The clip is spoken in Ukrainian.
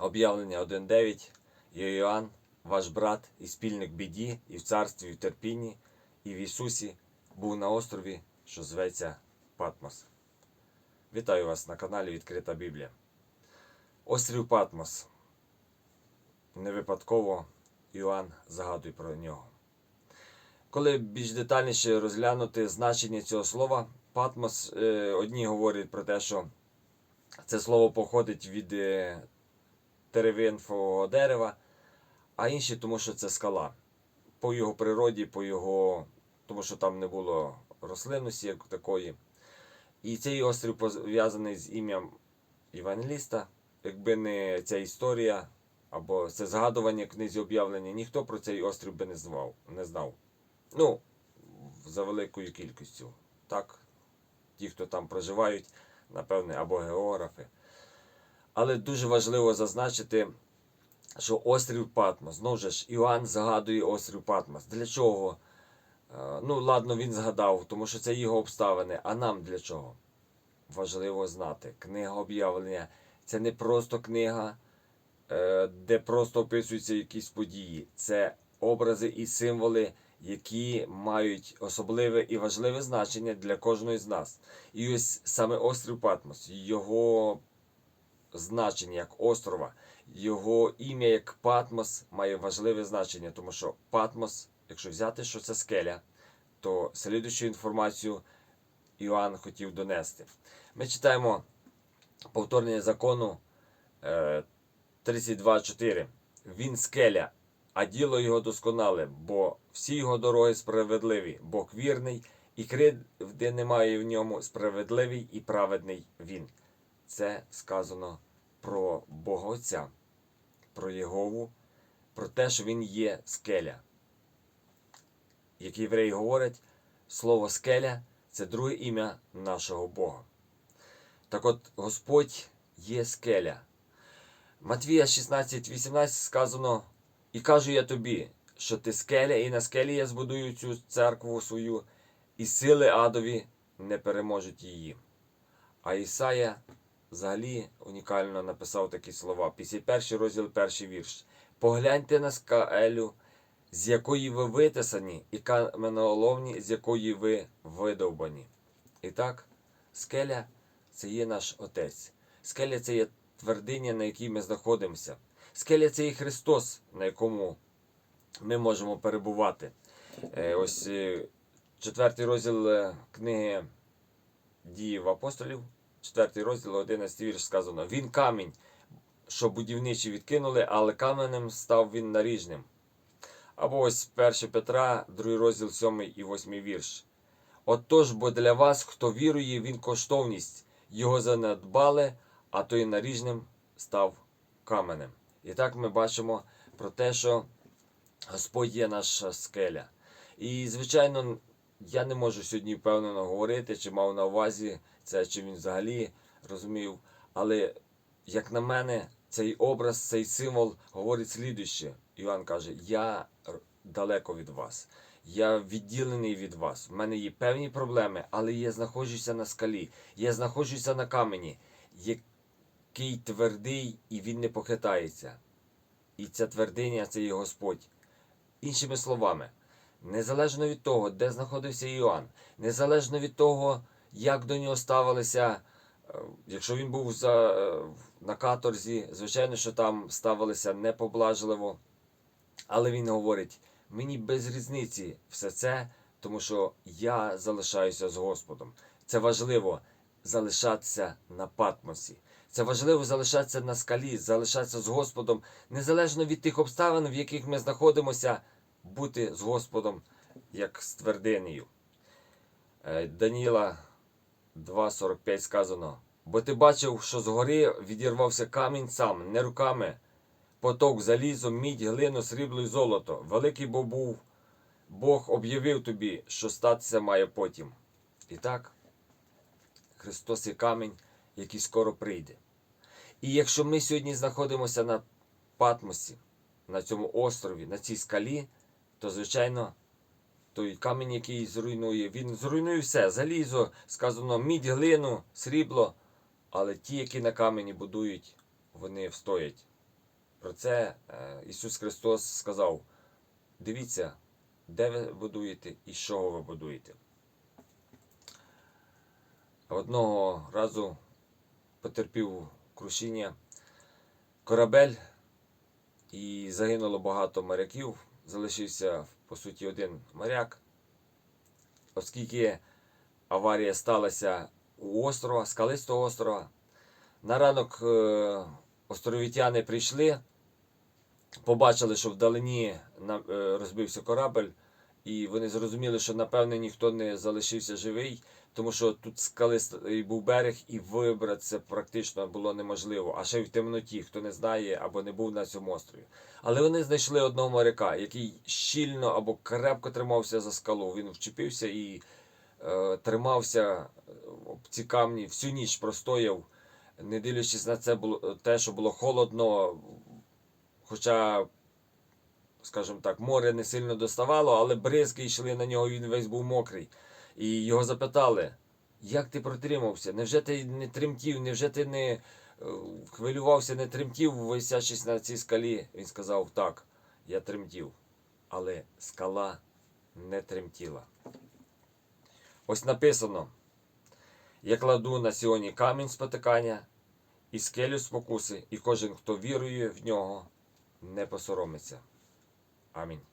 Об'явлення 1.9. Я Іоанн, ваш брат і спільник біді, і в царстві, і в терпінні, і в Ісусі був на острові, що зветься Патмос. Вітаю вас на каналі Відкрита Біблія. Острів Патмос. Не випадково Іоанн згадує про нього. Коли більш детальніше розглянути значення цього слова, Патмос, е, одні говорять про те, що це слово походить від е, дерева, а інші тому, що це скала. По його природі, по його, тому що там не було рослинності як такої. І цей острів пов'язаний з ім'ям Євангеліста. Якби не ця історія або це згадування книзі об'явлення, ніхто про цей острів би не знав. Не знав. Ну, за великою кількістю. Так, ті, хто там проживають, напевне, або географи. Але дуже важливо зазначити, що острів Патмос, знову ж Іоанн згадує острів Патмос. Для чого? Е, Ну, ладно, він згадав, тому що це його обставини. А нам для чого? Важливо знати. Книга об'явлення це не просто книга, е, де просто описуються якісь події. Це образи і символи, які мають особливе і важливе значення для кожної з нас. І ось саме острів Патмос, його значення як острова, його ім'я як Патмос має важливе значення, тому що Патмос, якщо взяти, що це скеля, то слідуючу інформацію Іоанн хотів донести. Ми читаємо повторення закону е, 32.4. Він скеля, а діло його досконале, бо всі його дороги справедливі, Бог вірний, і кривди немає в ньому справедливий і праведний він. Це сказано про Бога Отця, про Єгову, про те, що Він є скеля. Як євреї говорять, слово скеля це друге ім'я нашого Бога. Так от Господь є скеля. Матвія 16:18 сказано: І кажу я тобі, що ти скеля, і на скелі я збудую цю церкву свою, і сили адові не переможуть її. А Ісая взагалі унікально написав такі слова. 51 розділ, перший вірш. Погляньте на скелю, з якої ви витисані, і каменоломні, з якої ви видовбані. І так, скеля це є наш Отець. Скеля це є твердиня, на якій ми знаходимося. Скеля це є Христос, на якому ми можемо перебувати. Е, Ось е, четвертий розділ е, книги Діїв апостолів, четвертий розділ, 11 вірш сказано: Він камінь, що будівничі відкинули, але каменем став він наріжним. Або ось 1 Петра, 2 розділ 7 і 8 вірш. Отож, бо для вас, хто вірує, він коштовність, його занедбали, а той наріжним став каменем. І так ми бачимо про те, що Господь є наша скеля. І, звичайно, я не можу сьогодні впевнено говорити, чи мав на увазі це, чи він взагалі розумів. Але, як на мене, цей образ, цей символ говорить слідуще. Іван каже: Я далеко від вас. Я відділений від вас. У мене є певні проблеми, але я знаходжуся на скалі. Я знаходжуся на камені, який твердий і він не похитається. І ця твердиня це є Господь. Іншими словами, незалежно від того, де знаходився Іоанн, незалежно від того, як до нього ставилися, е, якщо він був за, е, на каторзі, звичайно, що там ставилися непоблажливо. Але він говорить: мені без різниці все це, тому що я залишаюся з Господом. Це важливо залишатися на патмосі. Це важливо залишатися на скалі, залишатися з Господом, незалежно від тих обставин, в яких ми знаходимося, бути з Господом як з твердинею. Е, Даніла 2.45 сказано: Бо ти бачив, що згори відірвався камінь сам, не руками, поток залізо, мідь, глину, срібло і золото. Великий бо був, Бог об'явив тобі, що статися має потім. І так, Христос є камінь, який скоро прийде. І якщо ми сьогодні знаходимося на Патмосі, на цьому острові, на цій скалі, то, звичайно, той камінь, який зруйнує, він зруйнує все. Залізо, сказано, мідь, глину, срібло. Але ті, які на камені будують, вони встоять. Про це е, Ісус Христос сказав: дивіться, де ви будуєте і що ви будуєте. Одного разу потерпів крушіння корабель, і загинуло багато моряків. Залишився, по суті, один моряк. Оскільки аварія сталася у острова, скалистого острова, на ранок е, островітяни прийшли, побачили, що вдалині е, розбився корабель, і вони зрозуміли, що напевне ніхто не залишився живий, тому що тут скалистий був берег, і вибратися практично було неможливо. А ще й в темноті, хто не знає або не був на цьому острові. Але вони знайшли одного моряка, який щільно або крепко тримався за скалу. Він вчепився і е, тримався об ці камні всю ніч простояв, не дивлячись на це було те, що було холодно, хоча, скажімо так, море не сильно доставало, але бризки йшли на нього, він весь був мокрий. І його запитали, як ти протримався? Невже ти не тремтів, невже ти не е, хвилювався, не тремтів, висячись на цій скалі? Він сказав, так, я тремтів, але скала не тремтіла. Ось написано: я кладу на сьогодні камінь спотикання і скелю спокуси, і кожен, хто вірує в нього, не посоромиться. 아멘.